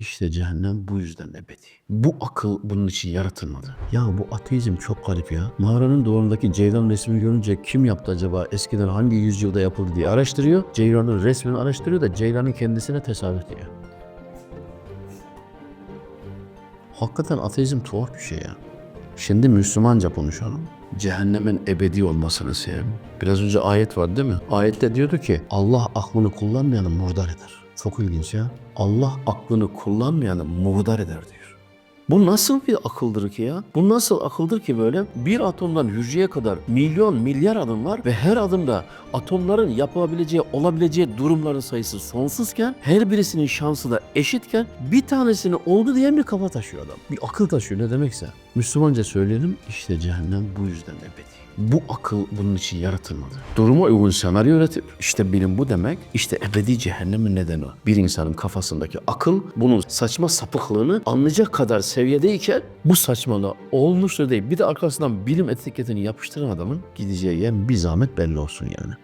İşte cehennem bu yüzden ebedi. Bu akıl bunun için yaratılmadı. Ya bu ateizm çok garip ya. Mağaranın duvarındaki ceylan resmini görünce kim yaptı acaba? Eskiden hangi yüzyılda yapıldı diye araştırıyor. Ceylanın resmini araştırıyor da ceylanın kendisine tesadüf diyor. Hakikaten ateizm tuhaf bir şey ya. Şimdi Müslümanca konuşalım. Cehennemin ebedi olmasını sevim. Biraz önce ayet var değil mi? Ayette diyordu ki Allah aklını kullanmayanı murdar eder. Çok ilginç ya. Allah aklını kullanmayanı murdar eder diyor. Bu nasıl bir akıldır ki ya? Bu nasıl akıldır ki böyle? Bir atomdan hücreye kadar milyon milyar adım var ve her adımda atomların yapabileceği, olabileceği durumların sayısı sonsuzken her birisinin şansı da eşitken bir tanesini oldu diye mi kafa taşıyor adam? Bir akıl taşıyor ne demekse. Müslümanca söyleyelim işte cehennem bu yüzden ebedi. Bu akıl bunun için yaratılmadı. Duruma uygun senaryo üretip işte bilim bu demek işte ebedi cehennemin nedeni o. Bir insanın kafasındaki akıl bunun saçma sapıklığını anlayacak kadar seviyedeyken bu saçmalığı olmuştur değil. Bir de arkasından bilim etiketini yapıştıran adamın gideceği yer bir zahmet belli olsun yani.